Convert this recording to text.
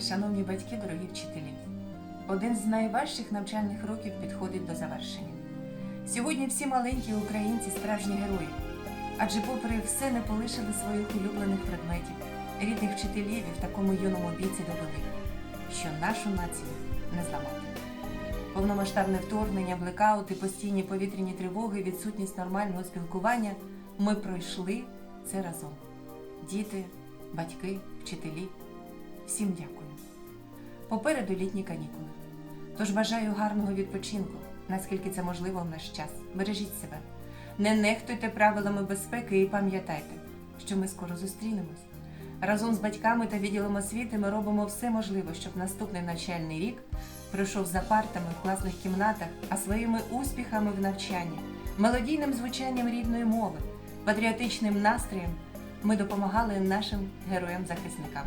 шановні батьки, дорогі вчителі. Один з найважчих навчальних років підходить до завершення. Сьогодні всі маленькі українці справжні герої, адже, попри все, не полишили своїх улюблених предметів, рідних вчителів і в такому юному віці довели, що нашу націю не зламати. Повномасштабне вторгнення, блекаути, постійні повітряні тривоги, відсутність нормального спілкування ми пройшли це разом. Діти, батьки, вчителі. Всім дякую. Попереду літні канікули. Тож бажаю гарного відпочинку, наскільки це можливо в наш час. Бережіть себе. Не нехтуйте правилами безпеки і пам'ятайте, що ми скоро зустрінемось. Разом з батьками та відділом освіти ми робимо все можливе, щоб наступний навчальний рік пройшов за партами в класних кімнатах, а своїми успіхами в навчанні, мелодійним звучанням рідної мови, патріотичним настроєм ми допомагали нашим героям-захисникам.